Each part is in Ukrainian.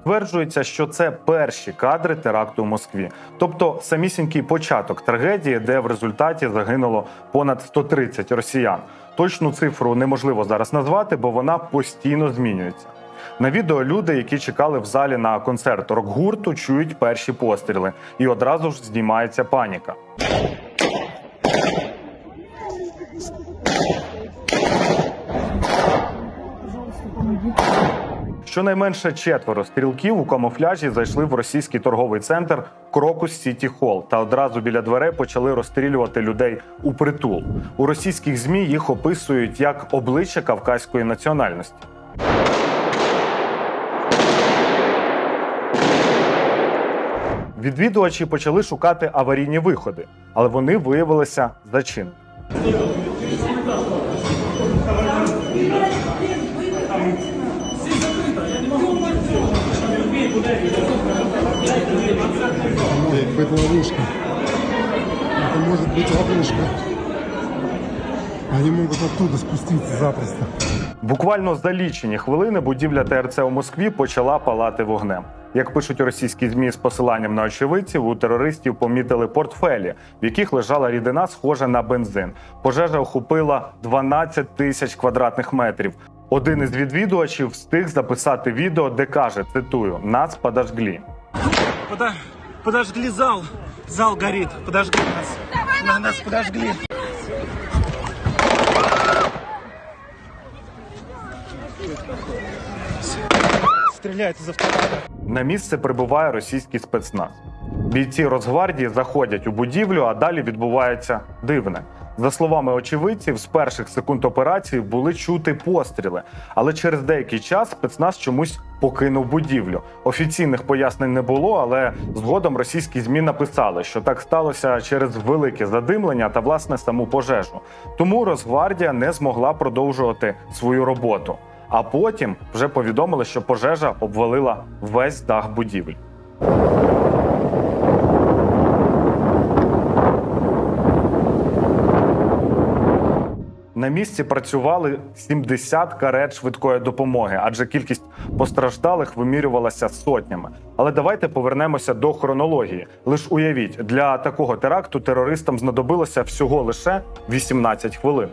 Стверджується, що це перші кадри теракту в Москві, тобто самісінький початок трагедії, де в результаті загинуло понад 130 росіян. Точну цифру неможливо зараз назвати, бо вона постійно змінюється. На відео люди, які чекали в залі на концерт рок-гурту, чують перші постріли, і одразу ж знімається паніка. Щонайменше четверо стрілків у камуфляжі зайшли в російський торговий центр Крокус Сіті Холл та одразу біля дверей почали розстрілювати людей у притул. У російських змі їх описують як обличчя кавказької національності. Відвідувачі почали шукати аварійні виходи, але вони виявилися зачинені. Это якби ловушка. Это может быть ловушка. Они могут оттуда спуститься запросто. Буквально за лічені хвилини будівля ТРЦ у Москві почала палати вогнем. Як пишуть російські змі з посиланням на очевидців, у терористів помітили портфелі, в яких лежала рідина, схожа на бензин. Пожежа охопила 12 тисяч квадратних метрів. Один із відвідувачів встиг записати відео, де каже: цитую: нас подожгли. Подо- Подожгли зал. Зал горит. Подожгли нас. На нас подожгли. Стріляють з автомата. На місце прибуває російський спецназ. Бійці Росгвардії заходять у будівлю, а далі відбувається дивне. За словами очевидців, з перших секунд операції були чути постріли, але через деякий час спецназ чомусь покинув будівлю. Офіційних пояснень не було, але згодом російські змі написали, що так сталося через велике задимлення та власне саму пожежу. Тому Росгвардія не змогла продовжувати свою роботу. А потім вже повідомили, що пожежа обвалила весь дах будівель. На місці працювали 70 карет швидкої допомоги, адже кількість постраждалих вимірювалася сотнями. Але давайте повернемося до хронології. Лиш уявіть, для такого теракту терористам знадобилося всього лише 18 хвилин.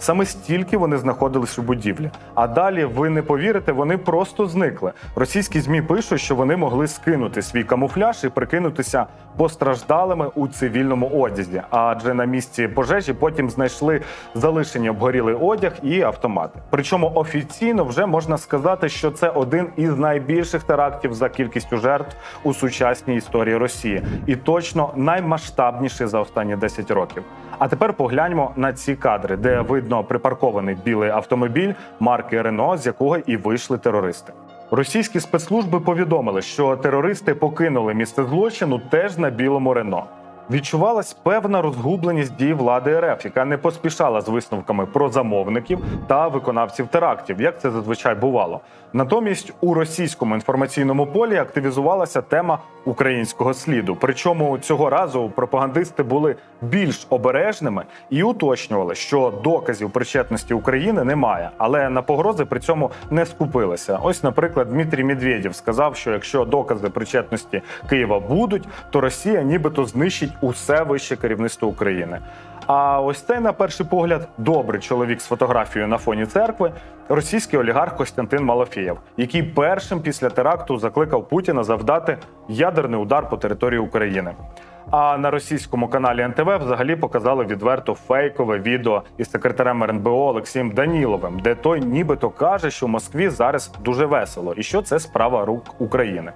Саме стільки вони знаходились у будівлі. А далі ви не повірите, вони просто зникли. Російські змі пишуть, що вони могли скинути свій камуфляж і прикинутися постраждалими у цивільному одязі. Адже на місці пожежі потім знайшли залишені обгорілий одяг і автомати. Причому офіційно вже можна сказати, що це один із найбільших терактів за кількістю жертв у сучасній історії Росії, і точно наймасштабніший за останні 10 років. А тепер погляньмо на ці кадри, де видно припаркований білий автомобіль марки Рено, з якого і вийшли терористи. Російські спецслужби повідомили, що терористи покинули місце злочину теж на білому Рено. Відчувалась певна розгубленість дій влади РФ, яка не поспішала з висновками про замовників та виконавців терактів, як це зазвичай бувало. Натомість у російському інформаційному полі активізувалася тема українського сліду. Причому цього разу пропагандисти були більш обережними і уточнювали, що доказів причетності України немає, але на погрози при цьому не скупилися. Ось, наприклад, Дмитрій Медведєв сказав, що якщо докази причетності Києва будуть, то Росія нібито знищить усе вище керівництво України. А ось цей, на перший погляд, добрий чоловік з фотографією на фоні церкви, російський олігарх Костянтин Малафєєв, який першим після теракту закликав Путіна завдати ядерний удар по території України. А на російському каналі НТВ взагалі показали відверто фейкове відео із секретарем РНБО Олексієм Даніловим, де той нібито каже, що в Москві зараз дуже весело, і що це справа рук України.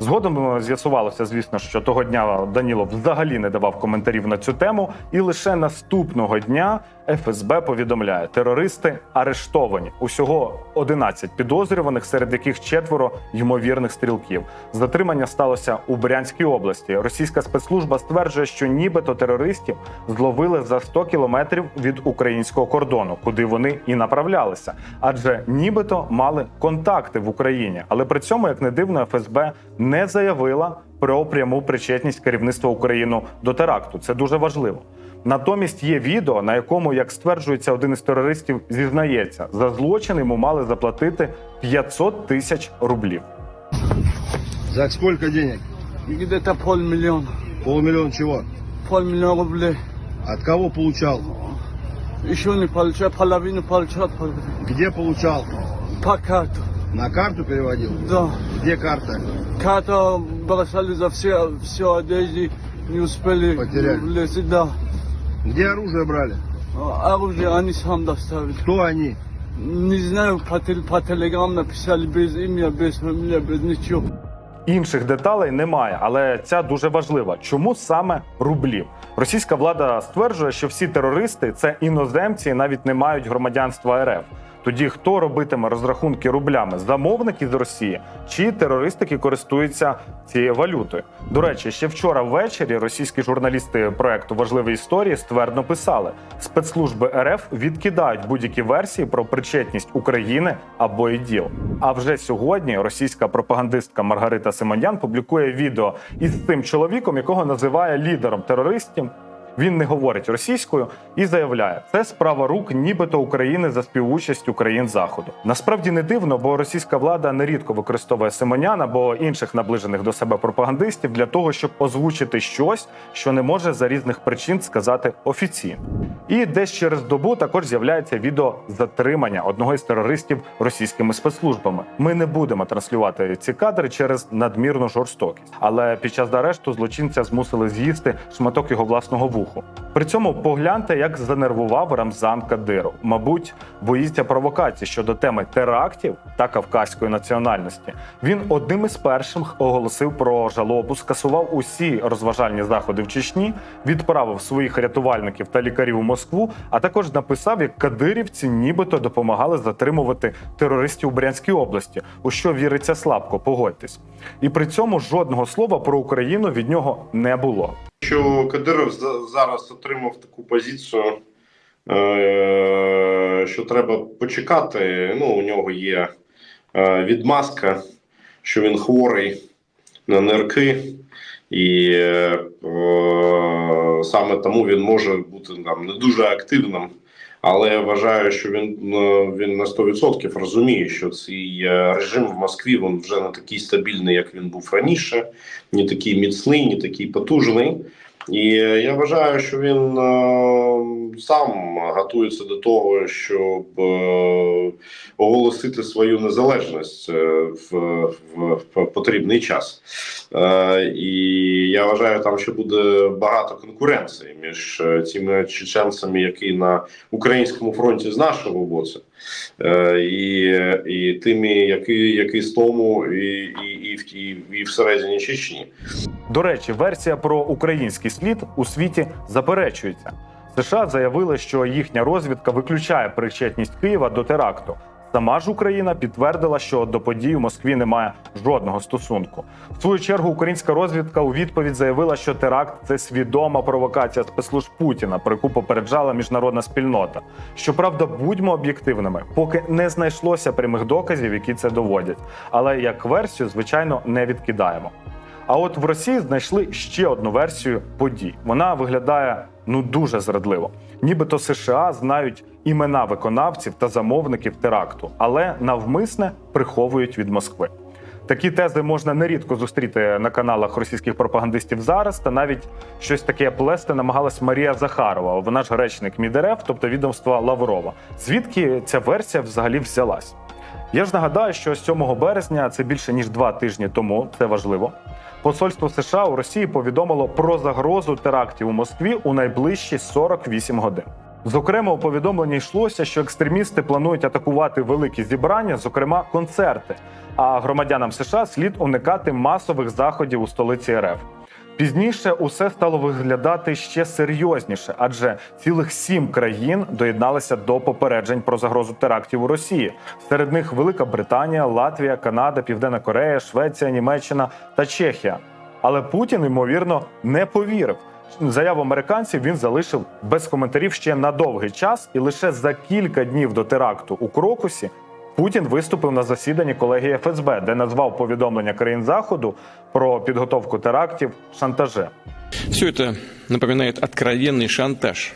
Згодом з'ясувалося, звісно, що того дня Данілов взагалі не давав коментарів на цю тему, і лише наступного дня ФСБ повідомляє, терористи арештовані. Усього 11 підозрюваних, серед яких четверо ймовірних стрілків. Затримання сталося у Брянській області. Російська спецслужба стверджує, що нібито терористів зловили за 100 кілометрів від українського кордону, куди вони і направлялися, адже нібито мали контакти в Україні. Але при цьому, як не дивно, ФСБ не заявила про пряму причетність керівництва України до теракту. Це дуже важливо. Натомість є відео, на якому, як стверджується, один із терористів зізнається, за злочин йому мали заплатити 500 тисяч рублів. За сколько денег? Где-то полмиллиона. Полмиллиона чего? Полмиллиона рублей. От кого получал? Еще не получаю, половину получал. Где получал? По карту. На карту переводил? Да. Где карта? Карта бросали за все, все одежды, не успели Потеряли. влезть, да. Где оружие брали? А Оружие они сам доставили. Кто они? Не знаю, по, тел- по телеграм написали без имя, без фамилии, без ничего. Інших деталей немає, але ця дуже важлива. Чому саме рублів? Російська влада стверджує, що всі терористи це іноземці і навіть не мають громадянства РФ. Тоді хто робитиме розрахунки рублями? Замовники з Росії чи терористи, які користуються цією валютою? До речі, ще вчора ввечері російські журналісти проекту Важливі історії ствердно писали: спецслужби РФ відкидають будь-які версії про причетність України або іділ. А вже сьогодні російська пропагандистка Маргарита Симонян публікує відео із цим чоловіком, якого називає лідером терористів. Він не говорить російською і заявляє, це справа рук, нібито України за співучастю країн заходу. Насправді не дивно, бо російська влада нерідко використовує Симонян або інших наближених до себе пропагандистів для того, щоб озвучити щось, що не може за різних причин сказати офіційно. І десь через добу також з'являється відео затримання одного із терористів російськими спецслужбами. Ми не будемо транслювати ці кадри через надмірну жорстокість, але під час арешту злочинця змусили з'їсти шматок його власного вуху. При цьому погляньте, як занервував Рамзан Кадиров. Мабуть, боїться провокацій щодо теми терактів та кавказької національності. Він одним із перших оголосив про жалобу, скасував усі розважальні заходи в Чечні, відправив своїх рятувальників та лікарів у Москву, а також написав, як кадирівці нібито допомагали затримувати терористів у Брянській області, у що віриться слабко, погодьтесь. І при цьому жодного слова про Україну від нього не було. Що Кадиров за- зараз отримав таку позицію, е, що треба почекати. Ну, у нього є е, відмазка, що він хворий на нирки, і е, саме тому він може бути там не дуже активним. Але я вважаю, що він, е, він на 100% розуміє, що цей е, режим в Москві він вже не такий стабільний, як він був раніше, не такий міцний, не такий потужний. І е, я вважаю, що він е, сам готується до того, щоб е, оголосити свою незалежність е, в, в, в потрібний час. Е, і я вважаю, там ще буде багато конкуренції між е, цими чеченцями, які на українському фронті з нашого боку, е, і, і тими, які, які з тому, і, і, і, і, і всередині Чечні. До речі, версія про український слід у світі заперечується. США заявили, що їхня розвідка виключає причетність Києва до теракту. Сама ж Україна підтвердила, що до подій у Москві немає жодного стосунку. В свою чергу українська розвідка у відповідь заявила, що теракт це свідома провокація спецслужб Путіна, про яку попереджала міжнародна спільнота. Щоправда, будьмо об'єктивними, поки не знайшлося прямих доказів, які це доводять. Але як версію, звичайно, не відкидаємо. А от в Росії знайшли ще одну версію подій. Вона виглядає ну дуже зрадливо. Нібито США знають імена виконавців та замовників теракту, але навмисне приховують від Москви. Такі тези можна нерідко зустріти на каналах російських пропагандистів зараз, та навіть щось таке плести намагалась Марія Захарова. Вона ж речник Мідерев, тобто відомства Лаврова. Звідки ця версія взагалі взялась? Я ж нагадаю, що 7 березня, це більше ніж два тижні тому, це важливо. Посольство США у Росії повідомило про загрозу терактів у Москві у найближчі 48 годин. Зокрема, у повідомленні йшлося, що екстремісти планують атакувати великі зібрання, зокрема концерти. А громадянам США слід уникати масових заходів у столиці РФ. Пізніше усе стало виглядати ще серйозніше, адже цілих сім країн доєдналися до попереджень про загрозу терактів у Росії. Серед них Велика Британія, Латвія, Канада, Південна Корея, Швеція, Німеччина та Чехія. Але Путін, ймовірно, не повірив. Заяву американців він залишив без коментарів ще на довгий час, і лише за кілька днів до теракту у Крокусі Путін виступив на засіданні колегії ФСБ, де назвав повідомлення країн Заходу про підготовку терактів шантажем. Все это напоминает откровенный шантаж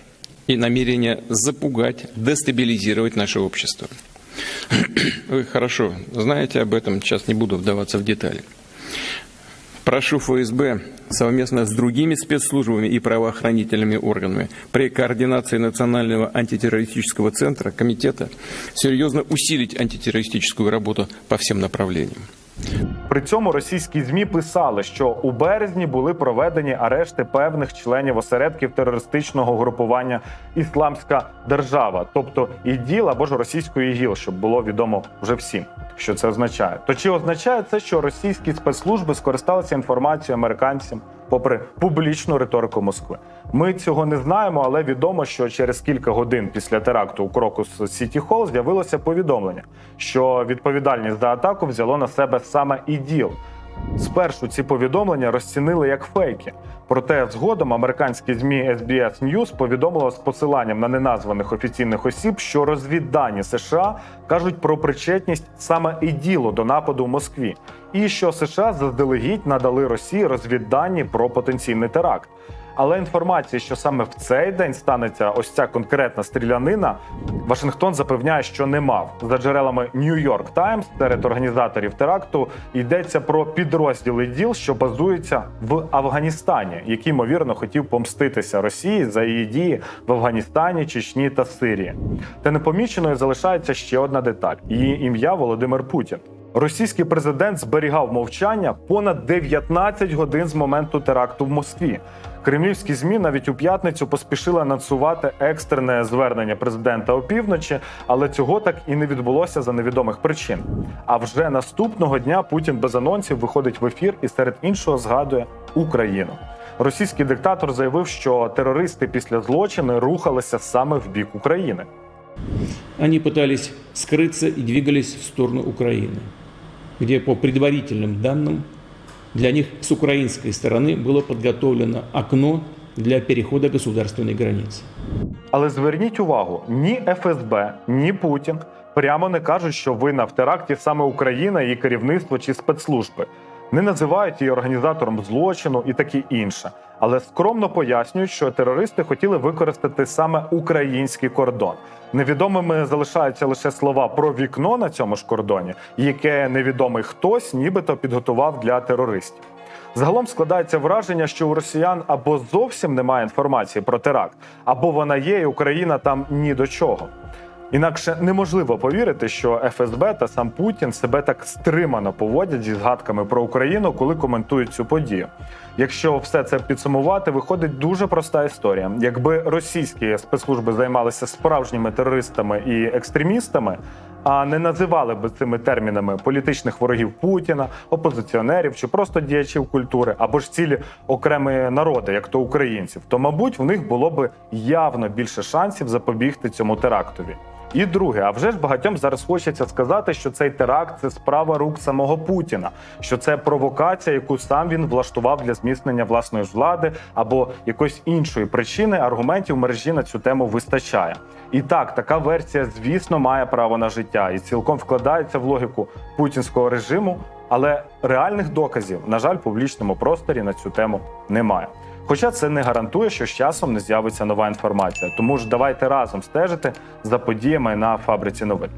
и намерение запугать, дестабилизировать наше общество. Вы хорошо знаете об этом, сейчас не буду вдаваться в детали. Прошу ФСБ совместно с другими спецслужбами и правоохранительными органами при координации Национального антитеррористического центра, комитета, серьезно усилить антитеррористическую работу по всем направлениям. При цьому російські змі писали, що у березні були проведені арешти певних членів осередків терористичного групування Ісламська держава, тобто ІДІЛ або ж російської ІГІЛ, щоб було відомо вже всім, що це означає. То чи означає це, що російські спецслужби скористалися інформацією американцям, попри публічну риторику Москви? Ми цього не знаємо, але відомо, що через кілька годин після теракту у Крокус Сіті Холл з'явилося повідомлення, що відповідальність за атаку взяло на себе саме ІДІЛ. Спершу ці повідомлення розцінили як фейки. Проте згодом американські змі SBS News повідомило з посиланням на неназваних офіційних осіб, що розвіддані США кажуть про причетність саме іділу до нападу в Москві, і що США заздалегідь надали Росії розвіддані про потенційний теракт. Але інформації, що саме в цей день станеться ось ця конкретна стрілянина, Вашингтон запевняє, що не мав. За джерелами New York Times серед організаторів теракту йдеться про підрозділ іділ, що базується в Афганістані, який ймовірно хотів помститися Росії за її дії в Афганістані, Чечні та Сирії. Та непоміченою залишається ще одна деталь: її ім'я Володимир Путін. Російський президент зберігав мовчання понад 19 годин з моменту теракту в Москві. Кремлівські змі навіть у п'ятницю поспішили анонсувати екстрене звернення президента опівночі, але цього так і не відбулося за невідомих причин. А вже наступного дня Путін без анонсів виходить в ефір і серед іншого згадує Україну. Російський диктатор заявив, що терористи після злочину рухалися саме в бік України. Они пытались скрыться и двигались в сторону Украины, где по предварительным данным для них с украинской стороны было подготовлено окно для перехода государственной границы. Але зверніть увагу: ні ФСБ, ні Путін прямо не кажуть, що винна в теракті саме Україна, її керівництво чи спецслужби. Не називають її організатором злочину і таке інше, але скромно пояснюють, що терористи хотіли використати саме український кордон. Невідомими залишаються лише слова про вікно на цьому ж кордоні, яке невідомий хтось нібито підготував для терористів. Загалом складається враження, що у росіян або зовсім немає інформації про теракт, або вона є, і Україна там ні до чого. Інакше неможливо повірити, що ФСБ та сам Путін себе так стримано поводять зі згадками про Україну, коли коментують цю подію. Якщо все це підсумувати, виходить дуже проста історія. Якби російські спецслужби займалися справжніми терористами і екстремістами, а не називали би цими термінами політичних ворогів Путіна, опозиціонерів чи просто діячів культури, або ж цілі окремі народи, як то українців, то мабуть в них було би явно більше шансів запобігти цьому терактові. І друге, а вже ж багатьом зараз хочеться сказати, що цей теракт це справа рук самого Путіна, що це провокація, яку сам він влаштував для зміцнення власної ж влади або якоїсь іншої причини. Аргументів мережі на цю тему вистачає. І так, така версія, звісно, має право на життя і цілком вкладається в логіку путінського режиму, але реальних доказів, на жаль, в публічному просторі на цю тему немає. Хоча це не гарантує, що з часом не з'явиться нова інформація. Тому ж давайте разом стежити за подіями на фабриці новин.